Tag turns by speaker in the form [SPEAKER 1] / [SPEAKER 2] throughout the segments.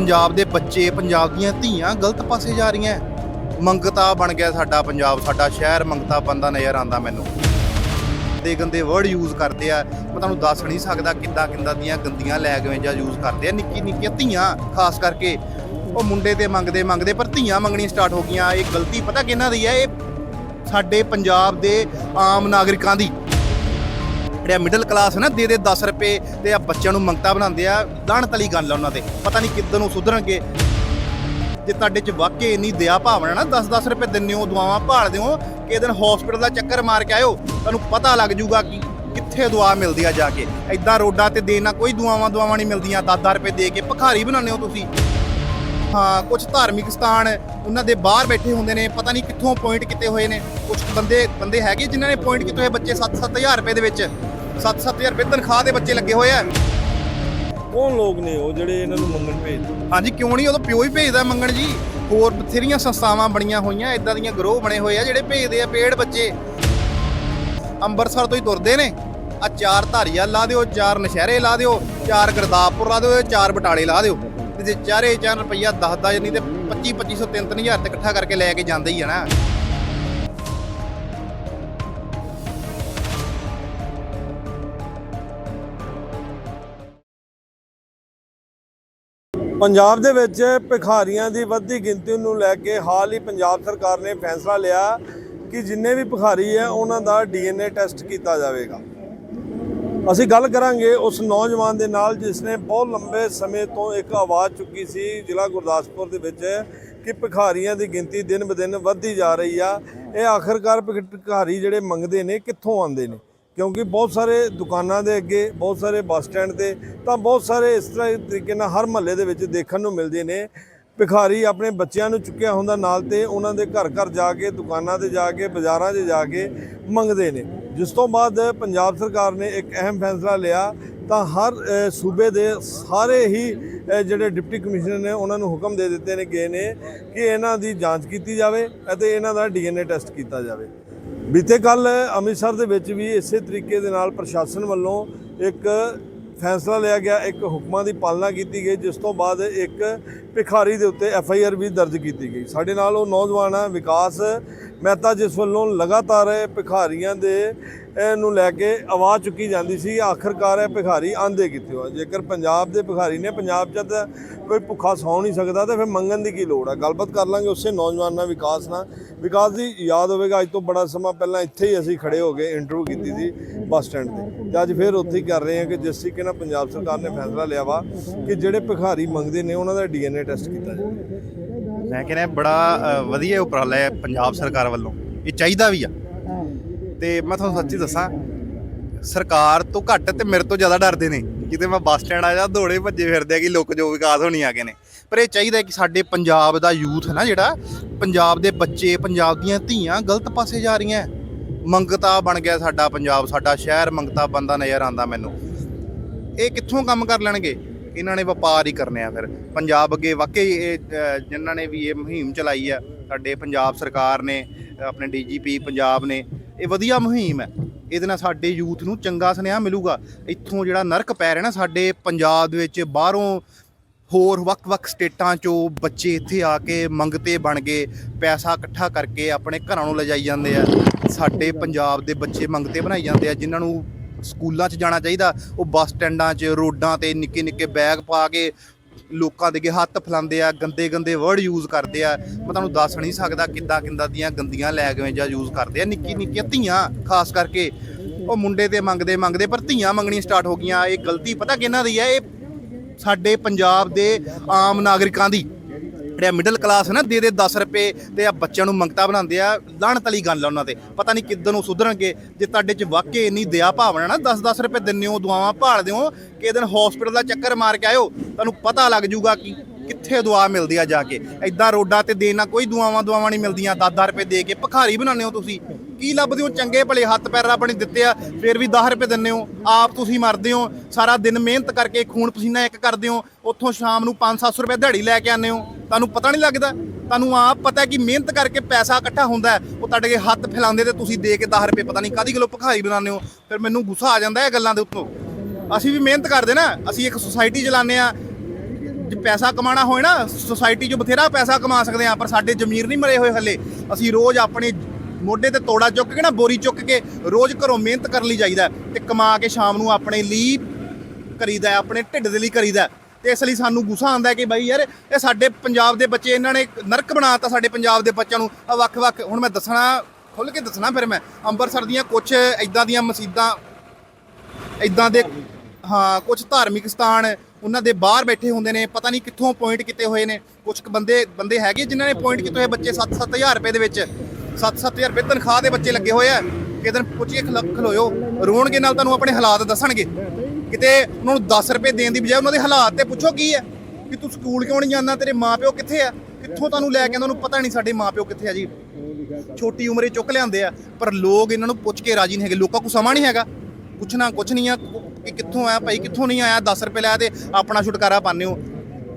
[SPEAKER 1] ਪੰਜਾਬ ਦੇ ਬੱਚੇ, ਪੰਜਾਬ ਦੀਆਂ ਧੀਆਂ ਗਲਤ ਪਾਸੇ ਜਾ ਰਹੀਆਂ। ਮੰਗਤਾ ਬਣ ਗਿਆ ਸਾਡਾ ਪੰਜਾਬ, ਸਾਡਾ ਸ਼ਹਿਰ ਮੰਗਤਾ ਬੰਦਾ ਨਜ਼ਰ ਆਂਦਾ ਮੈਨੂੰ। ਦੇ ਗੰਦੇ ਵਰਡ ਯੂਜ਼ ਕਰਦੇ ਆ। ਮੈਂ ਤੁਹਾਨੂੰ ਦੱਸ ਨਹੀਂ ਸਕਦਾ ਕਿੱਦਾਂ ਕਿੱਦਾਂ ਦੀਆਂ ਗੰਦੀਆਂ ਲੈਂਗੁਏਜਾਂ ਯੂਜ਼ ਕਰਦੇ ਆ। ਨਿੱਕੀ ਨਿੱਕੀਆਂ ਧੀਆਂ, ਖਾਸ ਕਰਕੇ ਉਹ ਮੁੰਡੇ ਤੇ ਮੰਗਦੇ ਮੰਗਦੇ, ਪਰ ਧੀਆਂ ਮੰਗਣੀ ਸਟਾਰਟ ਹੋ ਗਈਆਂ। ਇਹ ਗਲਤੀ ਪਤਾ ਕਿਹਨਾਂ ਦੀ ਹੈ ਇਹ ਸਾਡੇ ਪੰਜਾਬ ਦੇ ਆਮ ਨਾਗਰਿਕਾਂ ਦੀ। ਜਿਹੜਾ ਮਿਡਲ ਕਲਾਸ ਹੈ ਨਾ, ਦੇ ਦੇ 10 ਰੁਪਏ ਤੇ ਆ ਬੱਚਿਆਂ ਨੂੰ ਮੰਗਤਾ ਬਣਾਉਂਦੇ ਆ ਲਾਹਣਤ ਵਾਲੀ ਗੱਲ ਆ ਉਹਨਾਂ ਦੇ। ਪਤਾ ਨਹੀਂ ਕਿੱਦਾਂ ਨੂੰ ਸੁਧਰਨਗੇ। ਜੇ ਤੁਹਾਡੇ ਚ ਵਾਕਈ ਇੰਨੀ ਦਇਆ ਭਾਵਨਾ ਨਾ 10-10 ਰੁਪਏ ਦਿੰਦੇ ਹੋ, ਦੁਆਵਾਂ ਭਾਲਦੇ ਹੋ ਕਿ ਦਿਨ ਹਸਪੀਟਲ ਦਾ ਚੱਕਰ ਮਾਰ ਕੇ ਆਇਓ, ਤੁਹਾਨੂੰ ਪਤਾ ਲੱਗ ਜੂਗਾ ਕਿ ਕਿੱਥੇ ਦੁਆ ਮਿਲਦੀ ਆ ਜਾ ਕੇ। ਐਦਾਂ ਰੋਡਾਂ ਤੇ ਦੇਣਾ ਕੋਈ ਦੁਆਵਾਂ ਦੁਆਵਾਂ ਨਹੀਂ ਮਿਲਦੀਆਂ। 10-10 ਰੁਪਏ ਦੇ ਕੇ ਭਿਖਾਰੀ ਬਣਾਉਂਦੇ ਹੋ ਤੁਸੀਂ। ਹਾਂ ਕੁਝ ਧਾਰਮਿਕ ਸਥਾਨ ਉਹਨਾਂ ਦੇ ਬਾਹਰ ਬੈਠੇ ਹੁੰਦੇ ਨੇ, ਪਤਾ ਨਹੀਂ ਕਿੱਥੋਂ ਪੁਆਇੰਟ ਕੀਤੇ ਹੋਏ ਨੇ। ਕੁਝ ਬੰਦੇ ਬੰਦੇ ਹੈਗੇ ਜਿਨ੍ਹਾਂ ਨੇ ਪੁਆਇੰਟ ਕੀਤੇ ਹੋਏ ਬੱਚੇ 7-7000 ਰੁਪਏ ਦੇ ਵਿੱਚ। 7-7000 ਰੁਪਏ ਤਨਖਾਹ ਦੇ ਬੱਚੇ ਲੱਗੇ ਹੋਏ ਆ।
[SPEAKER 2] ਕੌਣ ਲੋਕ ਨੇ ਉਹ ਜਿਹੜੇ ਇਹਨਾਂ ਨੂੰ ਮੰਗਣ ਭੇਜਦੇ?
[SPEAKER 1] ਹਾਂਜੀ ਕਿਉਂ ਨਹੀਂ? ਉਦੋਂ ਪਿਓ ਹੀ ਭੇਜਦਾ ਮੰਗਣ ਜੀ। ਹੋਰ ਬਥੇਰੀਆਂ ਸੰਸਥਾਵਾਂ ਬਣੀਆਂ ਹੋਈਆਂ ਇਦਾਂ ਦੀਆਂ ਗਰੋਹ ਬਣੇ ਹੋਏ ਆ ਜਿਹੜੇ ਭੇਜਦੇ ਆ ਪੇੜ ਬੱਚੇ। ਅੰਮ੍ਰਿਤਸਰ ਤੋਂ ਹੀ ਤੁਰਦੇ ਨੇ। ਆ ਚਾਰ ਧਾਰੀਆ ਲਾ ਦਿਓ ਚਾਰ ਨਸ਼ਹਿਰੇ ਲਾ ਦਿਓ ਚਾਰ ਗੁਰਦਾਸਪੁਰ ਲਾ ਦਿਓ ਚਾਰ ਬਟਾਲੇ ਲਾ ਦਿਓ। ਤੇ ਜੇ ਚਾਰੇ ਚਾਰ ਰੁਪਈਆ 10 10 ਨਹੀਂ ਤੇ 25 2500 3 3000 ਤੇ ਇਕੱਠਾ ਕਰਕੇ ਲੈ ਕੇ ਜਾਂਦੇ ਹੀ ਆ ਨਾ।
[SPEAKER 2] ਪੰਜਾਬ ਦੇ ਵਿੱਚ ਭਿਖਾਰੀਆਂ ਦੀ ਵੱਧਦੀ ਗਿਣਤੀ ਨੂੰ ਲੈ ਕੇ ਹਾਲ ਹੀ ਪੰਜਾਬ ਸਰਕਾਰ ਨੇ ਫੈਸਲਾ ਲਿਆ ਕਿ ਜਿੰਨੇ ਵੀ ਭਿਖਾਰੀ ਹੈ, ਉਹਨਾਂ ਦਾ ਡੀਐਨਏ ਟੈਸਟ ਕੀਤਾ ਜਾਵੇਗਾ। ਅਸੀਂ ਗੱਲ ਕਰਾਂਗੇ ਉਸ ਨੌਜਵਾਨ ਦੇ ਨਾਲ ਜਿਸ ਨੇ ਬਹੁਤ ਲੰਬੇ ਸਮੇਂ ਤੋਂ ਇੱਕ ਆਵਾਜ਼ ਚੁੱਕੀ ਸੀ ਜ਼ਿਲ੍ਹਾ ਗੁਰਦਾਸਪੁਰ ਦੇ ਵਿੱਚ ਕਿ ਭਿਖਾਰੀਆਂ ਦੀ ਗਿਣਤੀ ਦਿਨ ਬਦਿਨ ਵੱਧਦੀ ਜਾ ਰਹੀ ਆ। ਇਹ ਆਖਰਕਾਰ ਭਿਖ- ਭਿਖਾਰੀ ਜਿਹੜੇ ਮੰਗਦੇ ਨੇ, ਕਿੱਥੋਂ ਆਉਂਦੇ ਨੇ? ਕਿਉਂਕਿ ਬਹੁਤ ਸਾਰੇ ਦੁਕਾਨਾਂ ਦੇ ਅੱਗੇ, ਬਹੁਤ ਸਾਰੇ ਬੱਸ ਸਟੈਂਡ ਤੇ ਤਾਂ ਬਹੁਤ ਸਾਰੇ ਇਸ ਤਰ੍ਹਾਂ ਤਰੀਕੇ ਨਾਲ ਹਰ ਮਹੱਲੇ ਦੇ ਵਿੱਚ ਦੇਖਣ ਨੂੰ ਮਿਲਦੇ ਨੇ। ਭਿਖਾਰੀ ਆਪਣੇ ਬੱਚਿਆਂ ਨੂੰ ਚੁੱਕਿਆ ਹੁੰਦਾ ਨਾਲ ਤੇ ਉਹਨਾਂ ਦੇ ਘਰ ਘਰ ਜਾ ਕੇ, ਦੁਕਾਨਾਂ ਤੇ ਜਾ ਕੇ, ਬਾਜ਼ਾਰਾਂ 'ਚ ਜਾ ਕੇ ਮੰਗਦੇ ਨੇ। ਜਿਸ ਤੋਂ ਬਾਅਦ ਪੰਜਾਬ ਸਰਕਾਰ ਨੇ ਇੱਕ ਅਹਿਮ ਫੈਸਲਾ ਲਿਆ ਤਾਂ ਹਰ ਸੂਬੇ ਦੇ ਸਾਰੇ ਹੀ ਜਿਹੜੇ ਡਿਪਟੀ ਕਮਿਸ਼ਨਰ ਨੇ ਉਹਨਾਂ ਨੂੰ ਹੁਕਮ ਦੇ ਦਿੱਤੇ ਨੇ ਗਏ ਨੇ ਕਿ ਇਹਨਾਂ ਦੀ ਜਾਂਚ ਕੀਤੀ ਜਾਵੇ ਅਤੇ ਇਹਨਾਂ ਦਾ ਡੀਐਨਏ ਟੈਸਟ ਕੀਤਾ ਜਾਵੇ। ਬੀਤੇ ਕੱਲ ਅੰਮ੍ਰਿਤਸਰ ਦੇ ਵਿੱਚ ਵੀ ਇਸੇ ਤਰੀਕੇ ਦੇ ਨਾਲ ਪ੍ਰਸ਼ਾਸਨ ਵੱਲੋਂ ਇੱਕ ਫੈਸਲਾ ਲਿਆ ਗਿਆ, ਇੱਕ ਹੁਕਮਾਂ ਦੀ ਪਾਲਣਾ ਕੀਤੀ ਗਈ, ਜਿਸ ਤੋਂ ਬਾਅਦ ਇੱਕ ਭਿਖਾਰੀ ਦੇ ਉੱਤੇ ਐਫ ਆਈ ਆਰ ਵੀ ਦਰਜ ਕੀਤੀ ਗਈ। ਸਾਡੇ ਨਾਲ ਉਹ ਨੌਜਵਾਨ ਹੈ, ਵਿਕਾਸ ਮਹਿਤਾ, ਜਿਸ ਵੱਲੋਂ ਲਗਾਤਾਰ ਭਿਖਾਰੀਆਂ ਦੇ ਨੂੰ ਲੈ ਕੇ ਆਵਾਜ਼ ਚੁੱਕੀ ਜਾਂਦੀ ਸੀ। ਆਖਰਕਾਰ ਇਹ ਭਿਖਾਰੀ ਆਂਦੇ ਕਿੱਥੇ ਹੋ? ਜੇਕਰ ਪੰਜਾਬ ਦੇ ਭਿਖਾਰੀ ਨੇ, ਪੰਜਾਬ 'ਚ ਤਾਂ ਕੋਈ ਭੁੱਖਾ ਸੌ ਨਹੀਂ ਸਕਦਾ ਤਾਂ ਫਿਰ ਮੰਗਣ ਦੀ ਕੀ ਲੋੜ ਹੈ ਗੱਲਬਾਤ ਕਰ ਲਾਂਗੇ ਉਸੇ ਨੌਜਵਾਨ ਨਾਲ, ਵਿਕਾਸ ਨਾਲ। ਵਿਕਾਸ ਦੀ ਯਾਦ ਹੋਵੇਗਾ, ਅੱਜ ਤੋਂ ਬੜਾ ਸਮਾਂ ਪਹਿਲਾਂ ਇੱਥੇ ਹੀ ਅਸੀਂ ਖੜੇ ਹੋ ਗਏ ਇੰਟਰਵਿਊ ਕੀਤੀ ਸੀ ਬੱਸ ਸਟੈਂਡ ਤੇ। ਤੇ ਅੱਜ ਫਿਰ ਉੱਥੇ ਹੀ ਕਰ ਰਹੇ ਹਾਂ ਕਿ ਜਿਸ ਤਰੀਕੇ ਨਾਲ ਪੰਜਾਬ ਸਰਕਾਰ ਨੇ ਫੈਸਲਾ ਲਿਆ ਵਾ ਕਿ ਜਿਹੜੇ ਭਿਖਾਰੀ ਮੰਗਦੇ ਨੇ, ਉਹਨਾਂ ਦਾ ਡੀਐਨਏ ਟੈਸਟ ਕੀਤਾ ਜਾਵੇ
[SPEAKER 1] ਮੈਂ ਕਹਿੰਦਾ ਬੜਾ ਵਧੀਆ ਉਪਰਾਲਾ ਹੈ ਪੰਜਾਬ ਸਰਕਾਰ ਵੱਲੋਂ। ਇਹ ਚਾਹੀਦਾ ਵੀ ਆ। ਤੇ ਮੈਂ ਤੁਹਾਨੂੰ ਸੱਚੀ ਦੱਸਾਂ, ਸਰਕਾਰ ਤੋਂ ਘੱਟ ਤੇ ਮੇਰੇ ਤੋਂ ਜ਼ਿਆਦਾ ਡਰਦੇ ਨੇ। ਕਿਤੇ ਮੈਂ ਬੱਸ ਸਟੈਂਡ ਆ ਜਾ, ਦੌੜੇ ਭੱਜੇ ਫਿਰਦੇ ਆ ਕਿ ਲੋਕ ਜੋ ਵਿਕਾਸ ਹੋਣੀ ਆ ਗਏ ਨੇ। ਪਰ ਇਹ ਚਾਹੀਦਾ ਕਿ ਸਾਡੇ ਪੰਜਾਬ ਦਾ ਯੂਥ ਹੈ ਨਾ ਜਿਹੜਾ, ਪੰਜਾਬ ਦੇ ਬੱਚੇ, ਪੰਜਾਬ ਦੀਆਂ ਧੀਆਂ ਗਲਤ ਪਾਸੇ ਜਾ ਰਹੀਆਂ। ਮੰਗਤਾ ਬਣ ਗਿਆ ਸਾਡਾ ਪੰਜਾਬ, ਸਾਡਾ ਸ਼ਹਿਰ ਮੰਗਤਾ ਬੰਦਾ ਨਜ਼ਰ ਆਂਦਾ ਮੈਨੂੰ। ਇਹ ਕਿੱਥੋਂ ਕੰਮ ਕਰ ਲੈਣਗੇ? ਇਹਨਾਂ ਨੇ ਵਪਾਰ ਹੀ ਕਰਨੇ ਆ ਫਿਰ। ਪੰਜਾਬ ਅੱਗੇ ਵਾਕਈ ਇਹ ਅ, ਜਿਨ੍ਹਾਂ ਨੇ ਵੀ ਇਹ ਮੁਹਿੰਮ ਚਲਾਈ ਆ ਸਾਡੇ ਪੰਜਾਬ ਸਰਕਾਰ ਨੇ ਆਪਣੇ ਡੀਜੀਪੀ ਪੰਜਾਬ ਨੇ ਇਹ ਵਧੀਆ ਮੁਹਿੰਮ ਹੈ। ਇਹਦੇ ਨਾਲ ਸਾਡੇ ਯੂਥ ਨੂੰ ਚੰਗਾ ਸੁਨੇਹਾ ਮਿਲੂਗਾ। ਇੱਥੋਂ ਜਿਹੜਾ ਨਰਕ ਪੈ ਰਿਹਾ ਨਾ ਸਾਡੇ ਪੰਜਾਬ ਦੇ ਵਿੱਚ ਬਾਹਰੋਂ ਹੋਰ ਵੱਖ-ਵੱਖ ਸਟੇਟਾਂ ਚੋਂ ਬੱਚੇ ਇੱਥੇ ਆ ਕੇ ਮੰਗਤੇ ਬਣ ਗਏ ਪੈਸਾ ਇਕੱਠਾ ਕਰਕੇ ਆਪਣੇ ਘਰਾਂ ਨੂੰ ਲਿਜਾਈ ਜਾਂਦੇ ਆ। ਸਾਡੇ ਪੰਜਾਬ ਦੇ ਬੱਚੇ ਮੰਗਤੇ ਬਣਾਈ ਜਾਂਦੇ ਆ ਜਿਨ੍ਹਾਂ ਨੂੰ ਸਕੂਲਾਂ 'ਚ ਜਾਣਾ ਚਾਹੀਦਾ, ਉਹ ਬੱਸ ਸਟੈਂਡਾਂ 'ਚ, ਰੋਡਾਂ ਤੇ ਨਿੱਕੇ ਨਿੱਕੇ ਬੈਗ ਪਾ ਕੇ ਲੋਕਾਂ ਦੇ ਅੱਗੇ ਹੱਥ ਫਲਾਉਂਦੇ ਆ, ਗੰਦੇ ਗੰਦੇ ਵਰਡ ਯੂਜ਼ ਕਰਦੇ ਆ। ਮੈਂ ਤੁਹਾਨੂੰ ਦੱਸ ਨਹੀਂ ਸਕਦਾ ਕਿੱਦਾਂ ਕਿੱਦਾਂ ਦੀਆਂ ਗੰਦੀਆਂ ਲੈਂਗੁਏਜਾਂ ਯੂਜ਼ ਕਰਦੇ ਆ, ਨਿੱਕੀ ਨਿੱਕੀਆਂ ਧੀਆਂ ਖਾਸ ਕਰਕੇ। ਉਹ ਮੁੰਡੇ ਤੇ ਮੰਗਦੇ ਮੰਗਦੇ, ਪਰ ਧੀਆਂ ਮੰਗਣੀਆਂ ਸਟਾਰਟ ਹੋ ਗਈਆਂ। ਇਹ ਗਲਤੀ ਪਤਾ ਕਿਹਨਾਂ ਦੀ ਹੈ ਇਹ ਸਾਡੇ ਪੰਜਾਬ ਦੇ ਆਮ ਨਾਗਰਿਕਾਂ ਦੀ। ਜਿਹੜਾ ਮਿਡਲ ਕਲਾਸ ਹੈ ਨਾ, ਦੇ ਦੇ 10 ਰੁਪਏ ਤੇ ਆ ਬੱਚਿਆਂ ਨੂੰ ਮੰਗਤਾ ਬਣਾਉਂਦੇ ਆ ਲਾਹਣਤ ਵਾਲੀ ਗੱਲ ਆ ਉਹਨਾਂ ਤੇ। ਪਤਾ ਨਹੀਂ ਕਿੱਦਾਂ ਨੂੰ ਸੁਧਰਨਗੇ, ਜੇ ਤੁਹਾਡੇ ਚ ਵਾਕਈ ਇੰਨੀ ਦਇਆ ਭਾਵਨਾ ਨਾ 10-10 ਰੁਪਏ ਦਿੰਦੇ ਹੋ ਦੁਆਵਾਂ ਭਾਲਦੇ ਹੋ ਕਿ ਦਿਨ ਹਸਪੀਟਲ ਦਾ ਚੱਕਰ ਮਾਰ ਕੇ ਆਇਓ, ਤੁਹਾਨੂੰ ਪਤਾ ਲੱਗ ਜੂਗਾ ਕਿ ਕਿੱਥੇ ਦੁਆ ਮਿਲਦੀ ਆ ਜਾ ਕੇ। ਐਦਾਂ ਰੋਡਾਂ ਤੇ ਦੇਣਾ ਕੋਈ ਦੁਆਵਾਂ ਦੁਆਵਾਂ ਨਹੀਂ ਮਿਲਦੀਆਂ 10-10 ਰੁਪਏ ਦੇ ਕੇ ਭਿਖਾਰੀ ਬਣਾਉਂਦੇ ਹੋ ਤੁਸੀਂ। ਕੀ ਲੱਭਦੇ ਹੋ? ਚੰਗੇ ਭਲੇ ਹੱਥ ਪੈਰ ਰੱਬ ਨੇ ਦਿੱਤੇ ਆ, ਫਿਰ ਵੀ 10 ਰੁਪਏ ਦਿੰਦੇ ਹੋ। ਆਪ ਤੁਸੀਂ ਮਰਦੇ ਹੋ, ਸਾਰਾ ਦਿਨ ਮਿਹਨਤ ਕਰਕੇ ਖੂਨ ਪਸੀਨਾ ਇੱਕ ਕਰਦੇ ਹੋ, ਉੱਥੋਂ ਸ਼ਾਮ ਨੂੰ 5-700 ਰੁਪਏ ਦਿਹਾੜੀ ਲੈ ਕੇ ਆਉਂਦੇ ਹੋ। ਤੁਹਾਨੂੰ ਪਤਾ ਨਹੀਂ ਲੱਗਦਾ? ਤੁਹਾਨੂੰ ਆਪ ਪਤਾ ਕਿ ਮਿਹਨਤ ਕਰਕੇ ਪੈਸਾ ਇਕੱਠਾ ਹੁੰਦਾ ਉਹ ਤੁਹਾਡੇ ਹੱਥ ਫੈਲਾਉਂਦੇ ਤੇ ਤੁਸੀਂ ਦੇ ਕੇ 10 ਰੁਪਏ ਪਤਾ ਨਹੀਂ ਕਾਦੀ ਕਿਲੋ ਭਖਾਈ ਬਣਾਉਂਦੇ ਹੋ। ਫਿਰ ਮੈਨੂੰ ਗੁੱਸਾ ਆ ਜਾਂਦਾ ਇਹ ਗੱਲਾਂ ਦੇ ਉੱਤੋਂ। ਅਸੀਂ ਵੀ ਮਿਹਨਤ ਕਰਦੇ ਨਾ, ਅਸੀਂ ਇੱਕ ਸੁਸਾਇਟੀ ਚਲਾਉਂਦੇ ਆ ਜੇ ਪੈਸਾ ਕਮਾਣਾ ਹੋਏ ਨਾ ਸੁਸਾਇਟੀ 'ਚ ਬਥੇਰਾ ਪੈਸਾ ਕਮਾ ਸਕਦੇ ਆ ਪਰ ਸਾਡੇ ਜ਼ਮੀਰ ਨਹੀਂ ਮਰੇ ਹੋਏ ਹੱਲੇ। ਅਸੀਂ ਰੋਜ਼ ਆਪਣੇ ਮੋਢੇ ਤੇ ਤੋੜਾ ਚੁੱਕ ਕੇ ਨਾ, ਬੋਰੀ ਚੁੱਕ ਕੇ ਰੋਜ਼ ਘਰੋਂ ਮਿਹਨਤ ਕਰਨ ਲਈ ਜਾਈਦਾ ਤੇ ਕਮਾ ਕੇ ਸ਼ਾਮ ਨੂੰ ਆਪਣੇ ਲਈ ਕਰੀਦਾ ਆਪਣੇ ਢਿੱਡ ਦੇ ਲਈ ਕਰੀਦਾ ਹੈ। ਤੇ ਇਸ ਲਈ ਸਾਨੂੰ ਗੁੱਸਾ ਆਉਂਦਾ ਕਿ ਬਾਈ ਯਾਰ, ਇਹ ਸਾਡੇ ਪੰਜਾਬ ਦੇ ਬੱਚੇ ਇਹਨਾਂ ਨੇ ਨਰਕ ਬਣਾਤਾ ਸਾਡੇ ਪੰਜਾਬ ਦੇ ਬੱਚਿਆਂ ਨੂੰ। ਆਹ ਵੱਖ-ਵੱਖ ਹੁਣ ਮੈਂ ਦੱਸਣਾ ਖੁੱਲ ਕੇ ਦੱਸਣਾ ਫਿਰ ਮੈਂ, ਅੰਮ੍ਰਿਤਸਰ ਦੀਆਂ ਕੁਝ ਇਦਾਂ ਦੀਆਂ ਮਸਜਿਦਾਂ ਇਦਾਂ ਦੇ, ਹਾਂ ਕੁਝ ਧਾਰਮਿਕ ਸਥਾਨ ਉਹਨਾਂ ਦੇ ਬਾਹਰ ਬੈਠੇ ਹੁੰਦੇ ਨੇ, ਪਤਾ ਨਹੀਂ ਕਿੱਥੋਂ ਪੁਆਇੰਟ ਕੀਤੇ ਹੋਏ ਨੇ। ਕੁਝ ਕੁ ਬੰਦੇ ਬੰਦੇ ਹੈਗੇ ਜਿਨ੍ਹਾਂ ਨੇ ਪੁਆਇੰਟ ਕੀਤੇ ਹੋਏ ਬੱਚੇ 7-7000 ਰੁਪਏ ਦੇ ਵਿੱਚ। 7-7000 ਰੁਪਏ ਤਨਖਾਹ ਦੇ ਬੱਚੇ ਲੱਗੇ ਹੋਏ ਆ। ਕਿਤੇ ਦਿਨ ਪੁੱਛੀਏ, ਖਲ- ਖਲੋਇਓ, ਰੋਣਗੇ ਨਾਲ ਤੁਹਾਨੂੰ ਆਪਣੇ ਹਾਲਾਤ ਦੱਸਣਗੇ। ਕਿਤੇ ਉਹਨਾਂ ਨੂੰ 10 ਰੁਪਏ ਦੇਣ ਦੀ ਬਜਾਏ ਉਹਨਾਂ ਦੇ ਹਾਲਾਤ ਤੇ ਪੁੱਛੋ ਕੀ ਹੈ? ਕਿ ਤੂੰ ਸਕੂਲ ਕਿਉਂ ਨਹੀਂ ਜਾਂਦਾ? ਤੇਰੇ ਮਾਪਿਓ ਕਿੱਥੇ ਆ? ਕਿੱਥੋਂ ਤੁਹਾਨੂੰ ਲੈ ਕੇ ਆਉਂਦਾ? ਉਹਨੂੰ ਪਤਾ ਨਹੀਂ ਸਾਡੇ ਮਾਪਿਓ ਕਿੱਥੇ ਆ ਜੀ। ਛੋਟੀ ਉਮਰੇ ਚੁੱਕ ਲਿਆਂਦੇ ਆ, ਪਰ ਲੋਕ ਇਹਨਾਂ ਨੂੰ ਪੁੱਛ ਕੇ ਰਾਜੀ ਨਹੀਂ ਹੈਗੇ। ਲੋਕਾਂ ਕੋਲ ਸਮਾਂ ਨਹੀਂ ਹੈਗਾ। ਪੁੱਛਣਾ ਕੁਛ ਨਹੀਂ ਆ, ਕਿ ਕਿੱਥੋਂ ਆਇਆ, ਭਾਈ ਕਿੱਥੋਂ ਨਹੀਂ ਆਇਆ? 10 ਰੁਪਏ ਲੈ ਤੇ ਆਪਣਾ ਛੁਟਕਾਰਾ ਪਾਉਂਦੇ ਹੋ।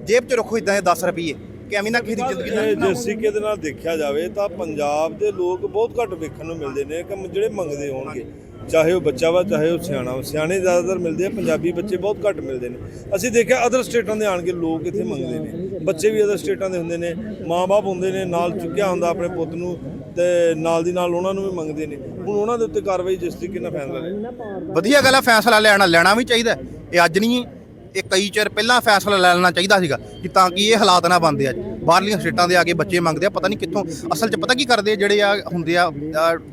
[SPEAKER 1] ਜੇਬ 'ਚ ਰੱਖੋ ਇਦਾਂ ਦੇ 10 ਰੁਪਏ ਕਿ ਐਵੇਂ ਨਾ ਕਿਸੇ ਦੀ ਜ਼ਿੰਦਗੀ
[SPEAKER 2] ਇਹ ਜਿਸ ਤਰੀਕੇ ਦੇ ਨਾਲ ਦੇਖਿਆ ਜਾਵੇ ਤਾਂ ਪੰਜਾਬ ਦੇ ਲੋਕ ਬਹੁਤ ਘੱਟ ਵੇਖਣ ਨੂੰ ਮਿਲਦੇ ਨੇ ਕਿ ਜਿਹੜੇ ਮੰਗਦੇ ਹੋਣਗੇ। ਚਾਹੇ ਉਹ ਬੱਚਾ ਵਾ ਚਾਹੇ ਉਹ ਸਿਆਣਾ ਵਾ। ਸਿਆਣੇ ਜ਼ਿਆਦਾਤਰ ਮਿਲਦੇ ਆ ਪੰਜਾਬੀ ਬੱਚੇ ਬਹੁਤ ਘੱਟ ਮਿਲਦੇ ਨੇ। ਅਸੀਂ ਦੇਖਿਆ ਅਦਰ ਸਟੇਟਾਂ ਦੇ ਆਣ ਕੇ ਲੋਕ ਇੱਥੇ ਮੰਗਦੇ ਨੇ। ਬੱਚੇ ਵੀ ਅਦਰ ਸਟੇਟਾਂ ਦੇ ਹੁੰਦੇ ਨੇ। ਮਾਂ-ਬਾਪ ਹੁੰਦੇ ਨੇ ਨਾਲ ਚੁੱਕਿਆ ਹੁੰਦਾ ਆਪਣੇ ਪੁੱਤ ਨੂੰ ਤੇ ਨਾਲ ਦੀ ਨਾਲ ਉਹਨਾਂ ਨੂੰ ਵੀ ਮੰਗਦੇ ਨੇ। ਹੁਣ ਉਹਨਾਂ ਦੇ ਉੱਤੇ ਕਾਰਵਾਈ ਜਿਸ ਤਰੀਕੇ ਨਾਲ ਫੈਸਲਾ ਲਿਆ।
[SPEAKER 1] ਵਧੀਆ ਗੱਲ ਆ ਫੈਸਲਾ ਲੈਣਾ ਲੈਣਾ ਵੀ ਚਾਹੀਦਾ। ਇਹ ਅੱਜ ਨਹੀਂ ਇਹ ਕਈ ਚਿਰ ਪਹਿਲਾਂ ਫੈਸਲਾ ਲੈ ਲੈਣਾ ਚਾਹੀਦਾ ਸੀਗਾ ਕਿ ਤਾਂ ਕਿ ਇਹ ਹਾਲਾਤ ਨਾ ਬਣਦੇ ਅੱਜ। ਬਾਹਰਲੀਆਂ ਸਟੇਟਾਂ ਦੇ ਆ ਕੇ ਬੱਚੇ ਮੰਗਦੇ ਆ, ਪਤਾ ਨਹੀਂ ਕਿੱਥੋਂ। ਅਸਲ 'ਚ ਪਤਾ ਕੀ ਕਰਦੇ ਜਿਹੜੇ ਆ ਹੁੰਦੇ ਆ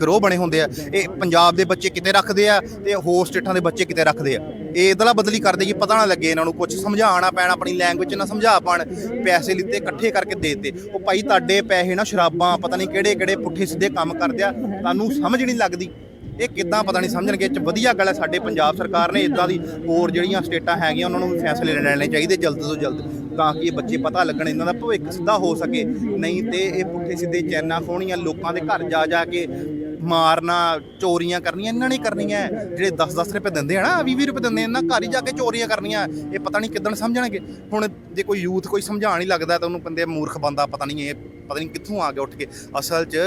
[SPEAKER 1] ਗਰੋਹ ਬਣੇ ਹੁੰਦੇ ਆ, ਇਹ ਪੰਜਾਬ ਦੇ ਬੱਚੇ ਕਿਤੇ ਰੱਖਦੇ ਆ ਤੇ ਹੋਰ ਸਟੇਟਾਂ ਦੇ ਬੱਚੇ ਕਿਤੇ ਰੱਖਦੇ ਆ। ਇਹ ਇਦਲਾ ਬਦਲੀ ਕਰਦੇ ਕਿ ਪਤਾ ਨਾ ਲੱਗੇ ਇਹਨਾਂ ਨੂੰ ਕੁਝ ਸਮਝਾਉਣਾ ਪੈਣਾ, ਆਪਣੀ ਲੈਂਗੁਏਜ ਨਾ ਸਮਝਾ ਪਾਣ, ਪੈਸੇ ਲਿੱਤੇ ਇਕੱਠੇ ਕਰਕੇ ਦੇ ਦਿੱਤੇ। ਉਹ ਭਾਈ ਤੁਹਾਡੇ ਪੈਸੇ ਨਾ ਸ਼ਰਾਬਾਂ, ਪਤਾ ਨਹੀਂ ਕਿਹੜੇ ਕਿਹੜੇ ਪੁੱਠੇ ਸਿੱਧੇ ਕੰਮ ਕਰਦੇ ਆ, ਤੁਹਾਨੂੰ ਸਮਝ ਨਹੀਂ ਲੱਗਦੀ। ਇਹ ਕਿੱਦਾਂ ਪਤਾ ਨਹੀਂ ਸਮਝਣਗੇ, ਇਹ ਚ ਵਧੀਆ ਗੱਲ ਹੈ ਸਾਡੇ ਪੰਜਾਬ ਸਰਕਾਰ ਨੇ ਇਦਾਂ ਦੀ ਹੋਰ ਜਿਹੜੀਆਂ ਸਟੇਟਾਂ ਹੈਗੀਆਂ, ਉਹਨਾਂ ਨੂੰ ਵੀ ਫੈਸਲੇ ਲੈਣੇ ਚਾਹੀਦੇ ਜਲਦ ਤੋਂ ਜਲਦ, ਤਾਂ ਕਿ ਇਹ ਬੱਚੇ ਪਤਾ ਲੱਗਣ, ਇਹਨਾਂ ਦਾ ਭਵਿੱਖ ਸਿੱਧਾ ਹੋ ਸਕੇ। ਨਹੀਂ ਤੇ ਇਹ ਪੁੱਠੇ ਸਿੱਧੇ ਚੈਨਾ ਖੋਣੀਆਂ ਲੋਕਾਂ ਦੇ ਘਰ ਜਾ ਜਾ ਕੇ ਮਾਰਨਾ, ਚੋਰੀਆਂ ਕਰਨੀਆਂ, ਇਹਨਾਂ ਨੇ ਕਰਨੀਆਂ ਜਿਹੜੇ 10-10 ਰੁਪਏ ਦਿੰਦੇ ਆ ਨਾ 20-20 ਰੁਪਏ ਦਿੰਦੇ ਇਹਨਾਂ ਘਰ ਹੀ ਜਾ ਕੇ ਚੋਰੀਆਂ ਕਰਨੀਆਂ, ਇਹ ਪਤਾ ਨਹੀਂ ਕਿੱਦਣ ਸਮਝਣਗੇ। ਹੁਣ ਜੇ ਕੋਈ ਯੂਥ ਕੋਈ ਸਮਝਾਣ ਹੀ ਲੱਗਦਾ ਤਾਂ ਉਹਨੂੰ ਬੰਦੇ ਮੂਰਖ ਬੰਦਾ, ਪਤਾ ਨਹੀਂ ਇਹ, ਪਤਾ ਨਹੀਂ ਕਿੱਥੋਂ ਆ ਗਿਆ ਉੱਠ ਕੇ। ਅਸਲ 'ਚ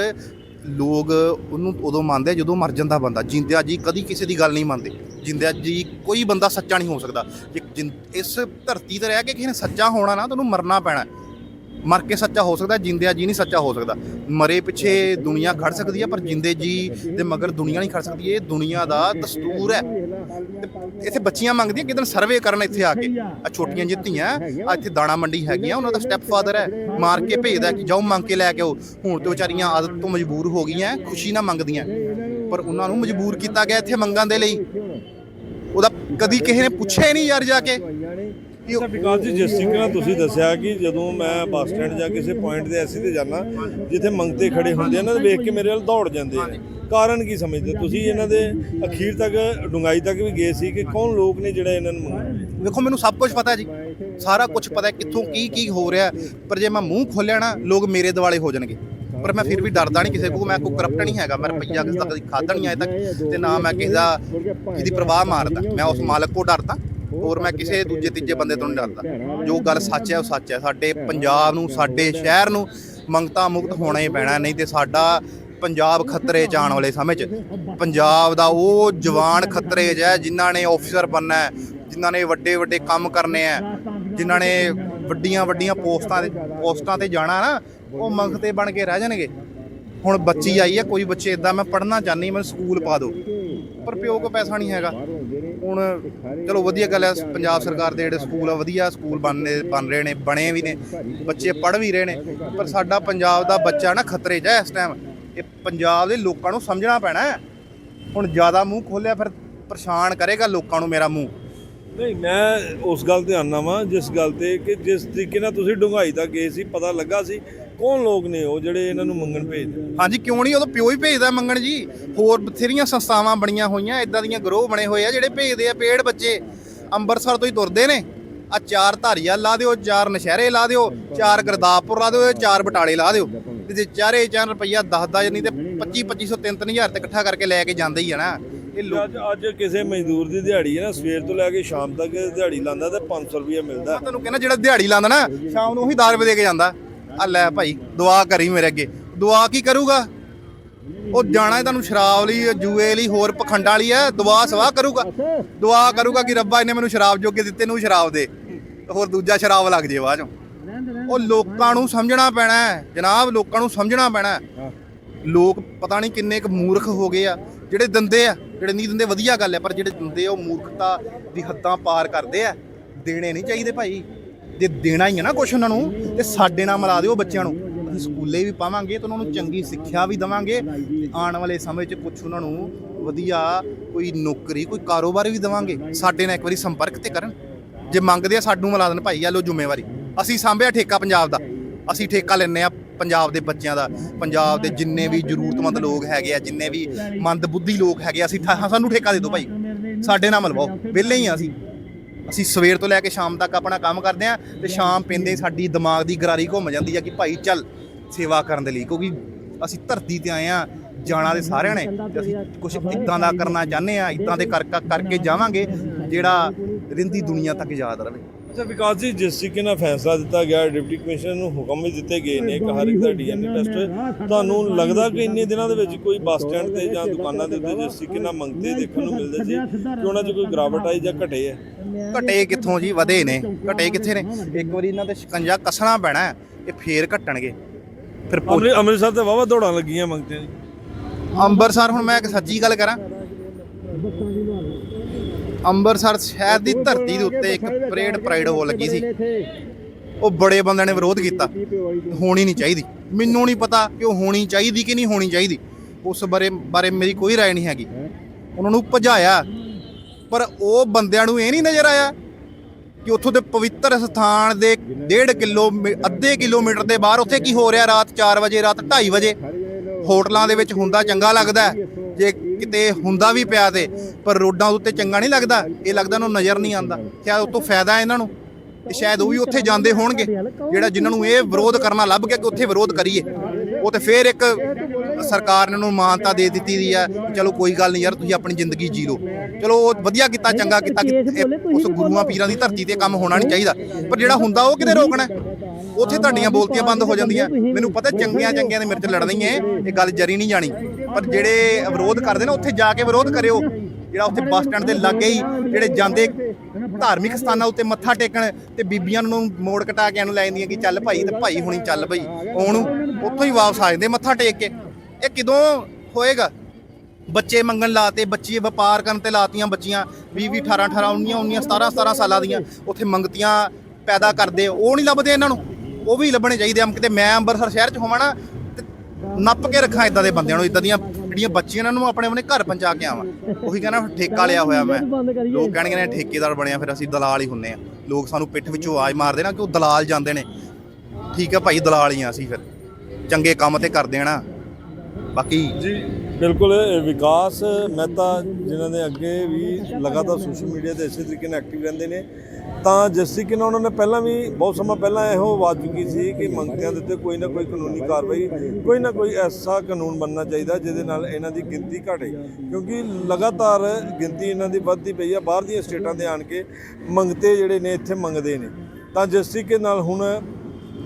[SPEAKER 1] ਲੋਕ ਉਹਨੂੰ ਉਦੋਂ ਮੰਨਦੇ ਜਦੋਂ ਮਰ ਜਾਂਦਾ ਬੰਦਾ। ਜਿੰਦਿਆ ਜੀ ਕਦੀ ਕਿਸੇ ਦੀ ਗੱਲ ਨਹੀਂ ਮੰਨਦੇ। ਜਿੰਦਿਆ ਜੀ ਕੋਈ ਬੰਦਾ ਸੱਚਾ ਨਹੀਂ ਹੋ ਸਕਦਾ। ਜੇ ਜਿੰ- ਇਸ ਧਰਤੀ ਤੇ ਰਹਿ ਕੇ ਕਿਸੇ ਨੇ ਸੱਚਾ ਹੋਣਾ ਨਾ ਤੁਹਾਨੂੰ ਮਰਨਾ ਪੈਣਾ। ਮਰ ਕੇ ਸੱਚਾ ਹੋ ਸਕਦਾ, ਜਿੰਦਿਆ ਜੀ ਨਹੀਂ ਸੱਚਾ ਹੋ ਸਕਦਾ। ਮਰੇ ਪਿੱਛੇ ਦੁਨੀਆ ਖੜ ਸਕਦੀ ਹੈ, ਪਰ ਜਿੰਦੇ ਜੀ ਦੇ ਮਗਰ ਦੁਨੀਆ ਨਹੀਂ ਖੜ ਸਕਦੀ, ਇਹ ਦੁਨੀਆ ਦਾ ਦਸਤੂਰ ਹੈ। ਇੱਥੇ ਬੱਚੀਆਂ ਮੰਗਦੀਆਂ ਕਿਦਨ ਸਰਵੇ ਕਰਨ ਇੱਥੇ ਆ ਕੇ। ਆ ਛੋਟੀਆਂ ਜਿੱਤੀਆਂ ਆ ਇੱਥੇ ਦਾਣਾ ਮੰਡੀ ਹੈਗੀਆਂ, ਉਹਨਾਂ ਦਾ ਸਟੈਪ ਫਾਦਰ ਹੈ। ਮਾਰ ਕੇ ਭੇਜਦਾ ਕਿ ਜਾਓ ਮੰਗ ਕੇ ਲੈ ਕੇ ਆਓ। ਹੁਣ ਤੇ ਵਿਚਾਰੀਆਂ ਆਦਤ ਤੋਂ ਮਜਬੂਰ ਹੋ ਗਈਆਂ, ਖੁਸ਼ੀ ਨਾਲ ਮੰਗਦੀਆਂ। ਪਰ ਉਹਨਾਂ ਨੂੰ ਮਜਬੂਰ ਕੀਤਾ ਗਿਆ ਇੱਥੇ ਮੰਗਾਂ ਦੇ ਲਈ। ਉਹਦਾ ਕਦੀ ਕਿਸੇ ਨੇ ਪੁੱਛਿਆ ਹੀ ਨਹੀਂ ਯਾਰ ਜਾ ਕੇ। ਕਿ
[SPEAKER 2] ਵਿਕਾਸ ਜੀ ਜਿਸ ਤਰੀਕੇ ਤੁਸੀਂ ਦੱਸਿਆ ਕਿ ਜਦੋਂ ਮੈਂ ਬੱਸ ਸਟੈਂਡ ਜਾਂ ਕਿਸੇ ਪੁਆਇੰਟ ਤੇ ਐਸੀ ਤੇ ਜਾਣਾ ਜਿੱਥੇ ਮੰਗਤੇ ਖੜੇ ਹੁੰਦੇ ਆ ਵੇਖ ਕੇ ਮੇਰੇ ਵੱਲ ਦੌੜ ਜਾਂਦੇ ਆ। ਕਾਰਨ ਕੀ ਸਮਝਦੇ ਤੁਸੀਂ ਇਹਨਾਂ ਦੇ ਅਖੀਰ ਤੱਕ ਡੁੰਗਾਈ ਤੱਕ ਵੀ ਗਏ ਸੀ ਕਿ ਕੌਣ ਲੋਕ ਨੇ ਜਿਹੜੇ ਇਹਨਾਂ ਨੂੰ
[SPEAKER 1] ਵੇਖੋ, ਮੈਨੂੰ ਸਭ ਕੁਝ ਪਤਾ ਜੀ। ਸਾਰਾ ਕੁਝ ਪਤਾ ਕਿੱਥੋਂ ਕੀ ਕੀ ਹੋ ਰਿਹਾ। ਪਰ ਜੇ ਮੈਂ ਮੂੰਹ ਖੋਲਿਆ ਨਾ, ਲੋਕ ਮੇਰੇ ਦਿਵਾਲੇ ਹੋ ਜਾਣਗੇ। ਪਰ ਮੈਂ ਫਿਰ ਵੀ ਡਰਦਾ ਨਹੀਂ ਕਿਸੇ ਕੋਲ। ਮੈਂ ਕੋਈ ਕਰਪਟ ਨਹੀਂ ਹੈਗਾ। ਮੈਂ ਰੁਪਈਆ ਕਿਸੇ ਦਾ ਕਦੀ ਖਾਦਾ ਨਹੀਂ ਅਜੇ ਤੱਕ। ਤੇ ਨਾ ਮੈਂ ਕਿਸੇ ਦਾ ਜਿਹਦੀ ਪ੍ਰਵਾਹ ਮਾਰਦਾ। ਮੈਂ ਉਸ ਮਾਲਕ ਕੋ ਡਰਦਾ। ਹੋਰ ਮੈਂ ਕਿਸੇ ਦੂਜੇ ਤੀਜੇ ਬੰਦੇ ਤੋਂ ਨਹੀਂ ਡਰਦਾ। ਜੋ ਗੱਲ ਸੱਚ ਹੈ ਉਹ ਸੱਚ ਹੈ। ਸਾਡੇ ਪੰਜਾਬ ਨੂੰ ਸਾਡੇ ਸ਼ਹਿਰ ਨੂੰ ਮੰਗਤਾ ਮੁਕਤ ਹੋਣਾ ਹੀ ਪੈਣਾ ਨਹੀਂ ਤੇ ਸਾਡਾ ਪੰਜਾਬ ਖਤਰੇ ਚ ਆਉਣ ਵਾਲੇ ਸਮੇਂ 'ਚ। ਪੰਜਾਬ ਦਾ ਉਹ ਜਵਾਨ ਖਤਰੇ 'ਚ ਹੈ ਜਿਨ੍ਹਾਂ ਨੇ ਆਫੀਸਰ ਬਣਨਾ ਹੈ ਜਿਨ੍ਹਾਂ ਨੇ ਵੱਡੇ ਵੱਡੇ ਕੰਮ ਕਰਨੇ ਆ ਜਿਨ੍ਹਾਂ ਨੇ ਵੱਡੀਆਂ ਵੱਡੀਆਂ ਪੋਸਟਾਂ ਤੇ ਪੋਸਟਾਂ ਤੇ ਜਾਣਾ ਨਾ ਉਹ ਮੰਗਤੇ ਬਣ ਕੇ ਰਹਿ ਜਾਣਗੇ। ਹੁਣ ਬੱਚੀ ਆਈ ਹੈ ਕੋਈ ਬੱਚੇ ਇਦਾਂ ਮੈਂ ਪੜ੍ਹਨਾ ਚਾਹਨੀ ਮੈਨੂੰ ਸਕੂਲ ਪਾ ਦਿਓ। ਪਰ ਪਿਓ ਕੋ ਪੈਸਾ ਨਹੀਂ ਹੈਗਾ। ਹੁਣ ਚਲੋ ਵਧੀਆ ਗੱਲ ਹੈ ਪੰਜਾਬ ਸਰਕਾਰ ਦੇ ਜਿਹੜੇ ਸਕੂਲ ਆ, ਵਧੀਆ ਸਕੂਲ ਬਣਨੇ ਬਣ ਰਹੇ ਨੇ, ਬਣੇ ਵੀ ਨੇ, ਬੱਚੇ ਪੜ੍ਹ ਵੀ ਰਹੇ ਨੇ, ਪਰ ਸਾਡਾ ਪੰਜਾਬ ਦਾ ਬੱਚਾ ਨਾ ਖਤਰੇ 'ਚ ਹੈ ਇਸ ਟਾਈਮ ਇਹ ਪੰਜਾਬ ਦੇ ਲੋਕਾਂ ਨੂੰ ਸਮਝਣਾ ਪੈਣਾ ਹੈ। ਹੁਣ ਜ਼ਿਆਦਾ ਮੂੰਹ ਖੋਲਿਆ ਫਿਰ ਪਰੇਸ਼ਾਨ ਕਰੇਗਾ ਲੋਕਾਂ ਨੂੰ ਮੇਰਾ ਮੂੰਹ।
[SPEAKER 2] ਨਹੀਂ, ਮੈਂ ਉਸ ਗੱਲ ਤੇ ਆਨਾ ਵਾਂ, ਜਿਸ ਗੱਲ ਤੇ ਕਿ ਜਿਸ ਤਰੀਕੇ ਨਾਲ ਤੁਸੀਂ ਡੁੰਗਾਈ ਦਾ ਗਏ ਸੀ, ਪਤਾ ਲੱਗਾ ਸੀ ਕੌਣ ਲੋਕ ਨੇ ਉਹ ਜਿਹੜੇ ਇਹਨਾਂ ਨੂੰ ਮੰਗਣ ਭੇਜਦੇ?
[SPEAKER 1] ਹਾਂਜੀ ਕਿਉਂ ਨਹੀਂ? ਉਦੋਂ ਪਿਓ ਹੀ ਭੇਜਦਾ ਮੰਗਣ ਜੀ। ਹੋਰ ਬਥੇਰੀਆਂ ਸੰਸਥਾਵਾਂ ਬਣੀਆਂ ਹੋਈਆਂ ਇਦਾਂ ਦੀਆਂ ਗਰੋਹ ਬਣੇ ਹੋਏ ਆ ਜਿਹੜੇ ਭੇਜਦੇ ਆ ਪੇੜ ਬੱਚੇ। ਅੰਮ੍ਰਿਤਸਰ ਤੋਂ ਹੀ ਤੁਰਦੇ ਨੇ। ਆ ਚਾਰ ਧਾਰੀਆ ਲਾ ਦਿਓ ਚਾਰ ਨਸ਼ਹਿਰੇ ਲਾ ਦਿਓ ਚਾਰ ਗੁਰਦਾਸਪੁਰ ਲਾ ਦਿਓ ਚਾਰ ਬਟਾਲੇ ਲਾ ਦਿਓ। ਤੇ ਜੇ ਚਾਰੇ ਚਾਰ ਰੁਪਈਆ 10 10 ਨਹੀਂ ਤੇ 25 2500 3 3000 ਤੇ ਇਕੱਠਾ ਕਰਕੇ ਲੈ ਕੇ ਜਾਂਦੇ ਹੀ ਆ ਨਾ। ਇਹ ਲੋਕ
[SPEAKER 2] ਅੱਜ ਅੱਜ ਕਿਸੇ ਮਜ਼ਦੂਰ ਦੀ ਦਿਹਾੜੀ ਹੈ ਨਾ ਸਵੇਰ ਤੋਂ ਲੈ ਕੇ ਸ਼ਾਮ ਤੱਕ ਦਿਹਾੜੀ ਲਾਂਦਾ ਤੇ 500 ਰੁਪਏ ਮਿਲਦਾ।
[SPEAKER 1] ਮੈਂ ਤੁਹਾਨੂੰ ਕਹਿੰਦਾ ਜਿਹੜਾ ਦਿਹਾੜੀ ਲਾਉਂਦਾ ਨਾ ਸ਼ਾਮ ਨੂੰ ਉਹੀ 10 ਰੁਪਏ ਦੇ ਕੇ ਜਾਂਦਾ। ਆ ਲੈ ਭਾਈ, ਦੁਆ ਕਰੀ ਮੇਰੇ ਅੱਗੇ। ਦੁਆ ਕੀ ਕਰੂਗਾ? ਉਹ ਜਾਣਾ ਤੁਹਾਨੂੰ ਸ਼ਰਾਬ ਲਈ, ਜੂਏ ਲਈ, ਹੋਰ ਪਖੰਡਾਂ ਲਈ ਹੈ ਦੁਆ ਸਵਾਹ ਕਰੂਗਾ। ਦੁਆ ਕਰੂਗਾ ਕਿ ਰੱਬਾ ਇਹਨੇ ਮੈਨੂੰ ਸ਼ਰਾਬ ਜੋਗੇ ਦਿੱਤੇ, ਨੂੰ ਸ਼ਰਾਬ ਦੇ। ਹੋਰ ਦੂਜਾ ਸ਼ਰਾਬ ਲੱਗ ਜੇ ਬਾਅਦ ਚੋਂ। ਉਹ ਲੋਕਾਂ ਨੂੰ ਸਮਝਣਾ ਪੈਣਾ ਹੈ ਜਨਾਬ, ਲੋਕਾਂ ਨੂੰ ਸਮਝਣਾ ਪੈਣਾ ਲੋਕ ਪਤਾ ਨਹੀਂ ਕਿੰਨੇ ਕੁ ਮੂਰਖ ਹੋ ਗਏ ਆ, ਜਿਹੜੇ ਦਿੰਦੇ ਆ, ਜਿਹੜੇ ਨਹੀਂ ਦਿੰਦੇ, ਵਧੀਆ ਗੱਲ ਹੈ ਪਰ ਜਿਹੜੇ ਦਿੰਦੇ ਆ, ਉਹ ਮੂਰਖਤਾ ਦੀ ਹੱਦਾਂ ਪਾਰ ਕਰਦੇ ਆ। ਦੇਣੇ ਨਹੀਂ ਚਾਹੀਦੇ ਭਾਈ। ਜੇ ਦੇਣਾ ਹੀ ਹੈ ਨਾ ਕੁਛ ਉਹਨਾਂ ਨੂੰ, ਤੇ ਸਾਡੇ ਨਾਲ ਮਿਲਾ ਦਿਓ ਬੱਚਿਆਂ ਨੂੰ। ਅਸੀਂ ਸਕੂਲੇ ਵੀ ਪਾਵਾਂਗੇ ਤੇ ਉਹਨਾਂ ਨੂੰ ਚੰਗੀ ਸਿੱਖਿਆ ਵੀ ਦਵਾਂਗੇ। ਤੇ ਆਉਣ ਵਾਲੇ ਸਮੇਂ 'ਚ ਕੁਛ ਉਹਨਾਂ ਨੂੰ ਵਧੀਆ ਕੋਈ ਨੌਕਰੀ, ਕੋਈ ਕਾਰੋਬਾਰ ਵੀ ਦਵਾਂਗੇ। ਸਾਡੇ ਨਾਲ ਇੱਕ ਵਾਰੀ ਸੰਪਰਕ ਤੇ ਕਰਨ। ਜੇ ਮੰਗਦੇ ਆ ਸਾਨੂੰ ਮਿਲਾ ਦੇਣ ਭਾਈ, ਆ ਲੋ ਜ਼ਿੰਮੇਵਾਰੀ। ਅਸੀਂ ਸਾਂਭਿਆ ਠੇਕਾ ਪੰਜਾਬ ਦਾ। ਅਸੀਂ ਠੇਕਾ ਲੈਨੇ ਆ ਪੰਜਾਬ ਦੇ ਬੱਚਿਆਂ ਦਾ। ਪੰਜਾਬ ਦੇ ਜਿੰਨੇ ਵੀ ਜ਼ਰੂਰਤਮੰਦ ਲੋਕ ਹੈਗੇ ਆ, ਜਿੰਨੇ ਵੀ ਮੰਦ ਬੁੱਧੀ ਲੋਕ ਹੈਗੇ ਆ, ਅਸੀਂ ਸਾਨੂੰ ਠੇਕਾ ਦੇ ਦਿਓ ਭਾਈ। ਸਾਡੇ ਨਾਲ ਮਿਲਵਾਓ। ਵਿਹਲੇ ਹੀ ਆ ਅਸੀਂ। ਅਸੀਂ ਸਵੇਰ ਤੋਂ ਲੈ ਕੇ ਸ਼ਾਮ ਤੱਕ ਆਪਣਾ ਕੰਮ ਕਰਦੇ ਆ ਤੇ ਸ਼ਾਮ ਪੈਂਦੇ ਸਾਡੀ ਦਿਮਾਗ ਦੀ ਗਰਾਰੀ ਘੁੰਮ ਜਾਂਦੀ ਆ ਕਿ ਭਾਈ ਚੱਲ ਸੇਵਾ ਕਰਨ ਦੇ ਲਈ, ਕਿਉਂਕਿ ਅਸੀਂ ਧਰਤੀ ਤੇ ਆਏ ਆ ਜਾਣਾ ਦੇ ਸਾਰਿਆਂ ਨੇ ਤੇ ਅਸੀਂ ਕੁਝ ਇਦਾਂ ਦਾ ਕਰਨਾ ਚਾਹੁੰਦੇ ਆ ਇਦਾਂ ਦੇ ਕਰ ਕਰ- ਕਰਕੇ ਜਾਵਾਂਗੇ ਜਿਹੜਾ ਰਿੰਦੀ ਦੁਨੀਆ ਤੱਕ ਯਾਦ ਰਵੇ
[SPEAKER 2] ਅੱਛਾ ਵਿਕਾਸ ਜੀ ਜਿਸ ਤਰੀਕੇ ਨਾਲ ਫੈਸਲਾ ਦਿੱਤਾ ਗਿਆ ਡਿਪਟੀ ਕਮਿਸ਼ਨਰ ਨੂੰ ਹੁਕਮ ਵੀ ਦਿੱਤੇ ਗਏ ਨੇ ਕਿ ਹਰ ਇੱਕ ਦਾ ਡੀਐਨਏ ਟੈਸਟ ਤੁਹਾਨੂੰ ਲੱਗਦਾ ਕਿ ਇੰਨੇ ਦਿਨਾਂ ਦੇ ਵਿੱਚ ਕੋਈ ਬੱਸ ਸਟੈਂਡ ਤੇ ਜਾਂ ਦੁਕਾਨਾਂ ਦੇ ਉੱਤੇ ਜਿਸ ਤਰੀਕੇ ਨਾਲ ਮੰਗਤੇ ਦੇਖਣ ਨੂੰ ਮਿਲਦੇ ਸੀ ਕਿ ਉਹਨਾਂ 'ਚ ਕੋਈ ਗਿਰਾਵਟ ਆਈ ਜਾਂ ਘਟੇ ਹੈ
[SPEAKER 1] ਘਟੇ ਕਿੱਥੋਂ ਜੀ? ਵਧੇ ਨੇ। ਘਟੇ ਕਿੱਥੇ ਨੇ? ਇੱਕ ਵਾਰੀ ਇਹਨਾਂ ਤੇ ਸ਼ਿਕੰਜਾ ਕੱਸਣਾ ਪੈਣਾ ਹੈ, ਇਹ ਫੇਰ ਘਟਣਗੇ। ਫਿਰ
[SPEAKER 2] ਅੰਮ੍ਰਿਤਸਰ ਤੇ ਵਾਵਾ ਦੌੜਾਂ ਲੱਗੀਆਂ ਮੰਗਤੇ ਦੀ
[SPEAKER 1] ਅੰਮ੍ਰਿਤਸਰ ਹੁਣ ਮੈਂ ਇੱਕ ਸੱਚੀ ਗੱਲ ਕਰਾਂ। ਅੰਮ੍ਰਿਤਸਰ ਸ਼ਹਿਰ ਦੀ ਧਰਤੀ ਦੇ ਉੱਤੇ ਇੱਕ ਪਰੇਡ ਪ੍ਰਾਈਡ ਹੋ ਲੱਗੀ ਸੀ ਉਹ ਬੜੇ ਬੰਦਿਆਂ ਨੇ ਵਿਰੋਧ ਕੀਤਾ ਹੋਣੀ ਨਹੀਂ ਚਾਹੀਦੀ ਮੈਨੂੰ ਨਹੀਂ ਪਤਾ ਕਿ ਉਹ ਹੋਣੀ ਚਾਹੀਦੀ ਕਿ ਨਹੀਂ ਹੋਣੀ ਚਾਹੀਦੀ ਉਸ ਬਾਰੇ ਬਾਰੇ ਮੇਰੀ ਕੋਈ رائے ਨਹੀਂ ਹੈਗੀ ਉਹਨਾਂ ਨੂੰ ਭਜਾਇਆ ਪਰ ਉਹ ਬੰਦਿਆਂ ਨੂੰ ਇਹ ਨਹੀਂ ਨਜ਼ਰ ਆਇਆ ਕਿ ਉੱਥੋਂ ਦੇ ਪਵਿੱਤਰ ਸਥਾਨ ਦੇ 1.5 ਕਿਲੋ ਅੱਧੇ ਕਿਲੋਮੀਟਰ ਦੇ ਬਾਹਰ ਉੱਥੇ ਕੀ ਹੋ ਰਿਹਾ ਰਾਤ 4 ਵਜੇ ਰਾਤ 2:30 ਵਜੇ ਹੋਟਲਾਂ ਦੇ ਵਿੱਚ ਹੁੰਦਾ ਚੰਗਾ ਲੱਗਦਾ। ਜੇ ਕਿਤੇ ਹੁੰਦਾ ਵੀ ਪਿਆ ਤੇ ਪਰ ਰੋਡਾਂ ਉੱਤੇ ਚੰਗਾ ਨਹੀਂ ਲੱਗਦਾ ਇਹ ਲੱਗਦਾ ਉਹਨੂੰ ਨਜ਼ਰ ਨਹੀਂ ਆਉਂਦਾ। ਸ਼ਾਇਦ ਉਹ ਤੋਂ ਫਾਇਦਾ ਇਹਨਾਂ ਨੂੰ। ਤੇ ਸ਼ਾਇਦ ਉਹ ਵੀ ਉੱਥੇ ਜਾਂਦੇ ਹੋਣਗੇ ਜਿਹੜਾ ਜਿਨ੍ਹਾਂ ਨੂੰ ਇਹ ਵਿਰੋਧ ਕਰਨਾ ਲੱਭ ਗਿਆ ਕਿ ਉੱਥੇ ਵਿਰੋਧ ਕਰੀਏ। ਉਹ ਤੇ ਫੇਰ ਇੱਕ ਸਰਕਾਰ ਨੇ ਉਹਨੂੰ ਮਾਨਤਾ ਦੇ ਦਿੱਤੀ ਦੀ ਆ ਚਲੋ ਕੋਈ ਗੱਲ ਨਹੀਂ ਯਾਰ ਤੁਸੀਂ ਆਪਣੀ ਜ਼ਿੰਦਗੀ ਜੀ ਲਓ। ਚਲੋ ਉਹ ਵਧੀਆ ਕੀਤਾ ਚੰਗਾ ਕੀਤਾ ਉਸ ਗੁਰੂਆਂ ਪੀਰਾਂ ਦੀ ਧਰਤੀ ਤੇ ਕੰਮ ਹੋਣਾ ਨਹੀਂ ਚਾਹੀਦਾ। ਪਰ ਜਿਹੜਾ ਹੁੰਦਾ ਉਹ ਕਿਤੇ ਰੋਕਣਾ? ਉੱਥੇ ਤੁਹਾਡੀਆਂ ਬੋਲਤੀਆਂ ਬੰਦ ਹੋ ਜਾਂਦੀਆਂ। ਮੈਨੂੰ ਪਤਾ ਚੰਗੀਆਂ ਚੰਗੀਆਂ ਦੇ ਮਿਰਚ ਲੜਨੀ ਹੈ ਇਹ ਗੱਲ ਜਰੀ ਨਹੀਂ ਜਾਣੀ। ਪਰ ਜਿਹੜੇ ਵਿਰੋਧ ਕਰਦੇ ਨੇ ਉੱਥੇ ਜਾ ਕੇ ਵਿਰੋਧ ਕਰਿਓ। ਜਿਹੜਾ ਉੱਥੇ ਬੱਸ ਸਟੈਂਡ ਦੇ ਲਾਗੇ ਹੀ ਜਿਹੜੇ ਜਾਂਦੇ ਧਾਰਮਿਕ ਸਥਾਨਾਂ ਉੱਤੇ ਮੱਥਾ ਟੇਕਣ ਤੇ ਬੀਬੀਆਂ ਨੂੰ ਮੋੜ ਕਟਾ ਕੇ ਇਹਨੂੰ ਲੈ ਜਾਂਦੀਆਂ ਕਿ ਚੱਲ ਭਾਈ ਤੇ ਭਾਈ ਹੁਣੀ ਚੱਲ ਭਾਈ ਉਹਨੂੰ ਉੱਥੋਂ ਹੀ ਵਾਪਸ ਆ ਜਾਂਦੇ ਮੱਥਾ ਟੇਕ ਕੇ। ਇਹ ਕਿਦੋਂ ਹੋਏਗਾ? ਬੱਚੇ ਮੰਗਣ ਲਾਤੇ ਬੱਚੀ ਵਪਾਰ ਕਰਨ ਤੇ ਲਾਤੀਆਂ ਬੱਚੀਆਂ 20 20 18 18 19 19 17 17 ਸਾਲਾਂ ਦੀਆਂ ਉੱਥੇ ਮੰਗਤੀਆਂ ਪੈਦਾ ਕਰਦੇ ਉਹ ਨਹੀਂ ਲੱਭਦੇ ਇਹਨਾਂ ਨੂੰ। ਉਹ ਵੀ ਲੱਭਣੇ ਚਾਹੀਦੇ ਆ। ਕਿਤੇ ਮੈਂ ਅੰਮ੍ਰਿਤਸਰ ਸ਼ਹਿਰ 'ਚ ਹੋਵਾਂ ਨਾ, ਤੇ ਨੱਪ ਕੇ ਰੱਖਾਂ ਇਦਾਂ ਦੇ ਬੰਦਿਆਂ ਨੂੰ ਇਦਾਂ ਦੀਆਂ ਜਿਹੜੀਆਂ ਬੱਚੀਆਂ ਨੂੰ ਆਪਣੇ ਆਪਣੇ ਘਰ ਪਹੁੰਚਾ ਕੇ ਆਵਾਂ। ਉਹੀ ਕਹਿੰਦਾ ਠੇਕਾ ਲਿਆ ਹੋਇਆ ਮੈਂ। ਲੋਕ ਕਹਿਣਗੇ ਨੇ ਠੇਕੇਦਾਰ ਬਣਿਆ, ਫਿਰ ਅਸੀਂ ਦਲਾਲ ਹੀ ਹੁੰਨੇ ਆ। ਲੋਕ ਸਾਨੂੰ ਪਿੱਠ ਵਿੱਚੋਂ ਆਵਾਜ਼ ਮਾਰਦੇ ਨਾ ਕਿ ਉਹ ਦਲਾਲ ਜਾਂਦੇ ਨੇ। ਠੀਕ ਆ ਭਾਈ, ਦਲਾਲ ਹੀ ਆ ਅਸੀਂ ਫਿਰ। ਚੰਗੇ ਕੰਮ ਤੇ ਕਰਦੇ ਆ ਨਾ। ਬਾਕੀ
[SPEAKER 2] ਜੀ, ਬਿਲਕੁਲ ਵਿਕਾਸ ਮਹਿਤਾ ਜਿਨ੍ਹਾਂ ਦੇ ਅੱਗੇ ਵੀ ਲਗਾਤਾਰ ਸੋਸ਼ਲ ਮੀਡੀਆ ਤੇ ਇਸੇ ਤਰੀਕੇ ਨਾਲ ਐਕਟਿਵ ਰਹਿੰਦੇ ਨੇ। ਤਾਂ ਜਿਸ ਤਰੀਕੇ ਨਾਲ ਉਹਨਾਂ ਨੇ ਪਹਿਲਾਂ ਵੀ ਬਹੁਤ ਸਮਾਂ ਪਹਿਲਾਂ ਇਹੋ ਆਵਾਜ਼ ਚੁੱਕੀ ਸੀ ਕਿ ਮੰਗਤਿਆਂ ਦੇ ਉੱਤੇ ਕੋਈ ਨਾ ਕੋਈ ਕਾਨੂੰਨੀ ਕਾਰਵਾਈ, ਕੋਈ ਨਾ ਕੋਈ ਐਸਾ ਕਾਨੂੰਨ ਬਣਨਾ ਚਾਹੀਦਾ ਜਿਹਦੇ ਨਾਲ ਇਹਨਾਂ ਦੀ ਗਿਣਤੀ ਘਟੇ। ਕਿਉਂਕਿ ਲਗਾਤਾਰ ਗਿਣਤੀ ਇਹਨਾਂ ਦੀ ਵੱਧਦੀ ਪਈ ਆ, ਬਾਹਰ ਦੀਆਂ ਸਟੇਟਾਂ ਦੇ ਆਣ ਕੇ ਮੰਗਤੇ ਜਿਹੜੇ ਨੇ ਇੱਥੇ ਮੰਗਦੇ ਨੇ। ਤਾਂ ਜਿਸ ਤਰੀਕੇ ਨਾਲ ਹੁਣ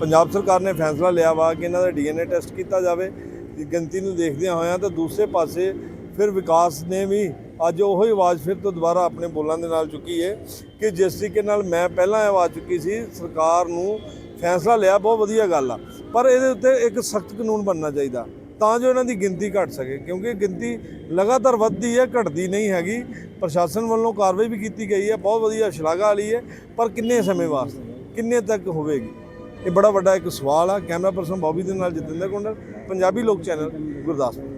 [SPEAKER 2] ਪੰਜਾਬ ਸਰਕਾਰ ਨੇ ਫੈਸਲਾ ਲਿਆ ਵਾ ਕਿ ਇਹਨਾਂ ਦਾ ਡੀਐਨਏ ਟੈਸਟ ਕੀਤਾ ਜਾਵੇ ਗਿਣਤੀ ਨੂੰ ਦੇਖਦਿਆਂ ਹੋਇਆਂ ਤਾਂ ਦੂਸਰੇ ਪਾਸੇ ਫਿਰ ਵਿਕਾਸ ਨੇ ਵੀ ਅੱਜ ਉਹ ਹੀ ਆਵਾਜ਼ ਫਿਰ ਤੋਂ ਦੁਬਾਰਾ ਆਪਣੇ ਬੋਲਾਂ ਦੇ ਨਾਲ ਚੁੱਕੀ ਹੈ ਕਿ ਜਿਸ ਤਰੀਕੇ ਨਾਲ ਮੈਂ ਪਹਿਲਾਂ ਆਵਾਜ਼ ਚੁੱਕੀ ਸੀ, ਸਰਕਾਰ ਨੂੰ ਫੈਸਲਾ ਲਿਆ, ਬਹੁਤ ਵਧੀਆ ਗੱਲ ਆ। ਪਰ ਇਹਦੇ ਉੱਤੇ ਇੱਕ ਸਖਤ ਕਾਨੂੰਨ ਬਣਨਾ ਚਾਹੀਦਾ, ਤਾਂ ਜੋ ਇਹਨਾਂ ਦੀ ਗਿਣਤੀ ਘਟ ਸਕੇ, ਕਿਉਂਕਿ ਗਿਣਤੀ ਲਗਾਤਾਰ ਵੱਧਦੀ ਹੈ, ਘਟਦੀ ਨਹੀਂ ਹੈਗੀ। ਪ੍ਰਸ਼ਾਸਨ ਵੱਲੋਂ ਕਾਰਵਾਈ ਵੀ ਕੀਤੀ ਗਈ ਹੈ, ਬਹੁਤ ਵਧੀਆ ਸ਼ਲਾਘਾ ਵਾਲੀ ਹੈ, ਪਰ ਕਿੰਨੇ ਸਮੇਂ ਵਾਸਤੇ, ਕਿੰਨੇ ਤੱਕ ਹੋਵੇਗੀ? ਇਹ ਬੜਾ ਵੱਡਾ ਇੱਕ ਸਵਾਲ ਆ। ਕੈਮਰਾ ਪਰਸਨ ਬੌਬੀ ਦੇ ਨਾਲ ਜਤਿੰਦਰ ਕੁੰਡਲ, ਪੰਜਾਬੀ ਲੋਕ ਚੈਨਲ, ਗੁਰਦਾਸਪੁਰ।